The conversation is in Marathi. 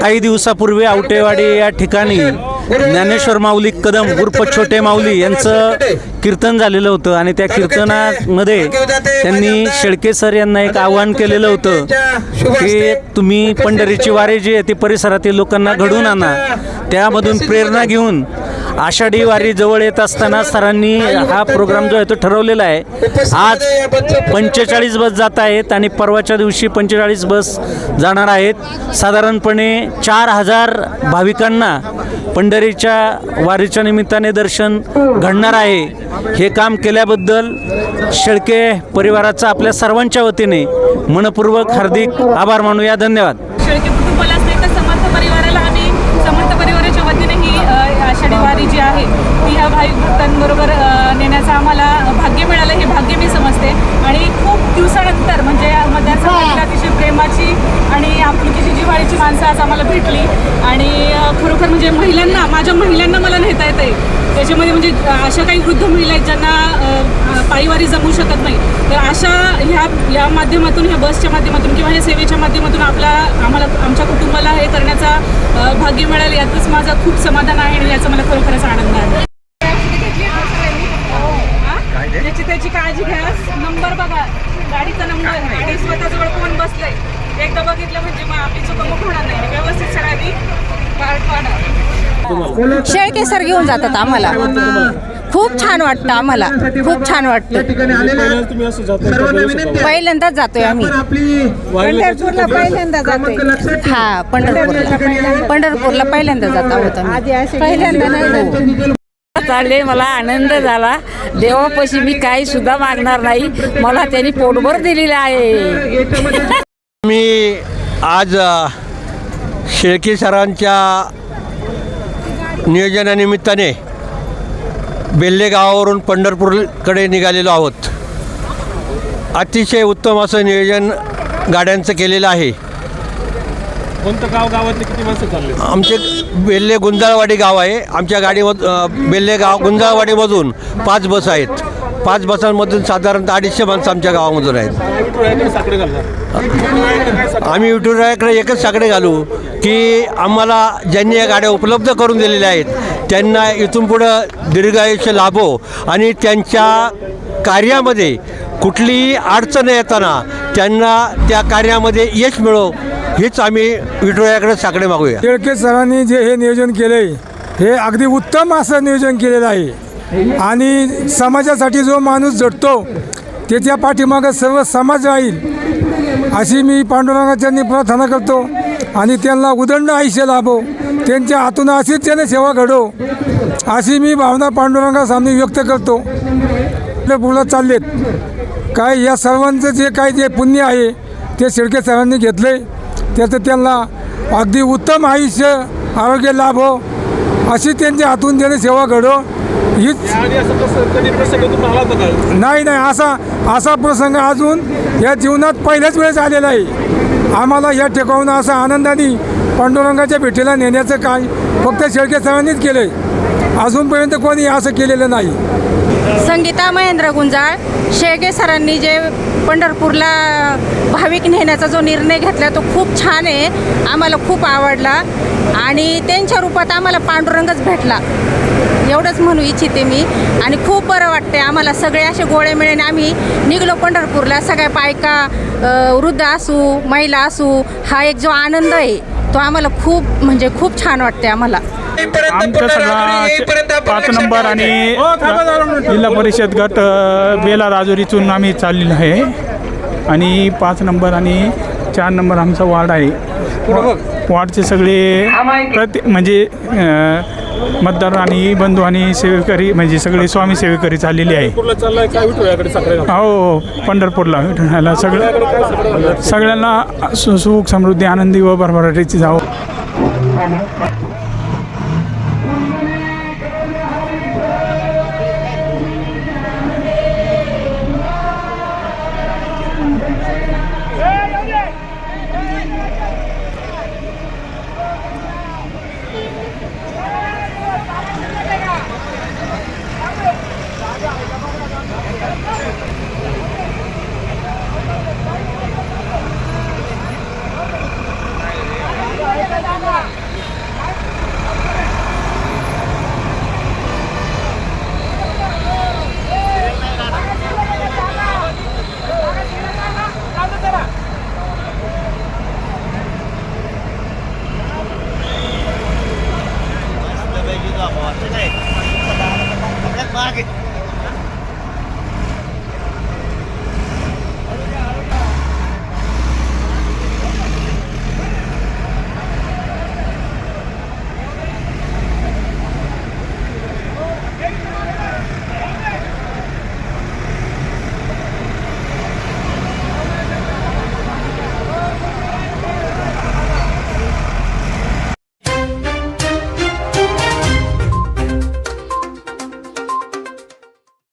काही दिवसापूर्वी आवटेवाडी या ठिकाणी ज्ञानेश्वर माऊली कदम उर्फ छोटे माऊली यांचं कीर्तन झालेलं होतं आणि त्या कीर्तनामध्ये त्यांनी शेळके सर यांना एक आवाहन केलेलं होतं की तुम्ही पंढरीची वारी जी आहे ती परिसरातील लोकांना घडवून आणा. त्यामधून प्रेरणा घेऊन आषाढी वारी जवळ येत असताना सरांनी हा प्रोग्राम जो आहे तो ठरवलेला आहे. आज पंचेचाळीस बस जात आहेत आणि परवाच्या दिवशी पंचेचाळीस बस जाणार आहेत. साधारणपणे चार हजार भाविकांना पंढरीच्या वारीच्या निमित्ताने दर्शन घडणार आहे. हे काम केल्याबद्दल शेळके परिवाराचा आपल्या सर्वांच्या वतीने मनपूर्वक हार्दिक आभार मानूया. धन्यवाद शेळके कुटुंबाला असते तर समर्थ परिवाराला आणि समर्थ परिवाराच्या वतीने ही अ, आषाढी वारी जी आहे ती ह्या भाविक भक्तांबरोबर अ, नेण्याचं आम्हाला भाग्य मिळालं हे भाग्य मी समजते आणि खूप दिवसानंतर म्हणजे मध्याचा अतिशय प्रेमाची आणि आपुलकीची जिव्हाळीची माणसं आज आम्हाला भेटली. आणि खरोखर म्हणजे महिलांना माझ्या महिलांना मला नेता येते त्याच्यामध्ये म्हणजे अशा काही वृद्ध महिला आहेत ज्यांना पायवारी जमू शकत नाही. तर अशा ह्या या माध्यमातून ह्या बसच्या माध्यमातून किंवा ह्या सेवेच्या माध्यमातून आपला आम्हाला आमच्या कुटुंबाला हे करण्याचा भाग्य मिळालं यातच माझं खूप समाधान आहे आणि याचा मला खरोखरच आनंद आहे? याची त्याची काळजी घ्या. नंबर बघा. गाडीचा नंबर आणि स्वतःजवळ कोण बसलंय एकदा बघितलं म्हणजे मग आपली चुकमक होणार नाही. व्यवस्थित सगळ्यांनी शेळके सर घेऊन जातात आम्हाला. खूप छान वाटतं आम्हाला. खूप छान वाटतं. पहिल्यांदाच जातोय आम्ही. पंढरपूरला पहिल्यांदा जातोय. हा पंढरपूरला. पंढरपूरला पहिल्यांदा जात आहोत आम्ही. पहिल्यांदा नाही जात. चालले मला आनंद झाला. देवापाशी मी काही सुद्धा मागणार नाही. मला त्यांनी पोटभर दिलेलं आहे. मी आज शेळकी शेळके सरांच्या नियोजनानिमित्ताने बेल्ले गावावरून पंढरपूरकडे निघालेलो आहोत. अतिशय उत्तम असं नियोजन गाड्यांचं केलेलं आहे. कोणतं गाव गावातले किती माणसं चालले? आमचे बेल्ले गुंजाळवाडी गाव आहे. आमच्या गाडीमध बेल्ले गाव गुंजाळवाडीमधून पाच बस आहेत. पाच बसांमधून साधारणतः अडीचशे माणसं आमच्या गावामधून आहेत. आम्ही विठुरायाकडे एकच साकडे घालू की आम्हाला ज्यांनी या गाड्या उपलब्ध करून दिलेल्या आहेत त्यांना इथून पुढं दीर्घ आयुष्य लाभो आणि त्यांच्या कार्यामध्ये कुठलीही अडचण येताना त्यांना त्या कार्यामध्ये यश मिळो हेच आम्ही विठुरायाकडे साकडे मागूया. शेळके सरांनी जे हे नियोजन केलं आहे हे अगदी उत्तम असं नियोजन केलेलं आहे. आणि समाजासाठी जो माणूस झटतो त्याच्या पाठीमागं सर्व समाज राहील अशी मी पांडुरंगाच्यांनी प्रार्थना करतो. आणि त्यांना उदंड आयुष्य लाभो त्यांच्या हातून अशीच त्याने सेवा घडो अशी मी भावना पांडुरंगासामने व्यक्त करतो. आपले पुढं चाललेत. काय या सर्वांचं जे काय जे पुण्य आहे ते शिडके सरांनी घेतलं आहे त्याचं त्यांना अगदी उत्तम आयुष्य आरोग्य लाभो अशी त्यांच्या हातून त्याने सेवा घडो. हीच नाही नाही असा असा प्रसंग अजून या जीवनात पहिल्याच वेळेस आलेला आहे. आम्हाला या ठिकाणून असं आनंदाने पांडुरंगाच्या भेटीला नेण्याचं काय फक्त शेळके सरांनीच केलं आहे अजूनपर्यंत कोणी असं केलेलं नाही. संगीता महेंद्र गुंजाळ शेगे सरांनी जे पंढरपूरला भाविक नेण्याचा जो निर्णय घेतला तो खूप छान आहे. आम्हाला खूप आवडला आणि त्यांच्या रूपात आम्हाला पांडुरंगच भेटला. एवढंच म्हणू इच्छिते मी. आणि खूप बरं वाटते आम्हाला सगळे असे गोळे मिळेन. आम्ही निघलो पंढरपूरला. सगळ्या बायका वृद्ध असू महिला असू हा एक जो आनंद आहे तो आम्हाला खूप म्हणजे खूप छान वाटते आम्हाला. आमचा सगळा पाच नंबर आणि जिल्हा परिषद गट बेला राजुरीतून आम्ही चाललेलो आहे. आणि पाच नंबर आणि चार नंबर आमचा वार्ड आहे. वार्डचे सगळे प्रति म्हणजे मतदार आणि बंधू आणि सेवेकरी म्हणजे सगळे स्वामी सेवेकरी चाललेले आहे. घालणार हो पंढरपूरला विठ्ठलाला सगळं सगळ्यांना सु सुख समृद्धी आनंदी व भरभराटीची जावं. ako. Sila eh. Bakit?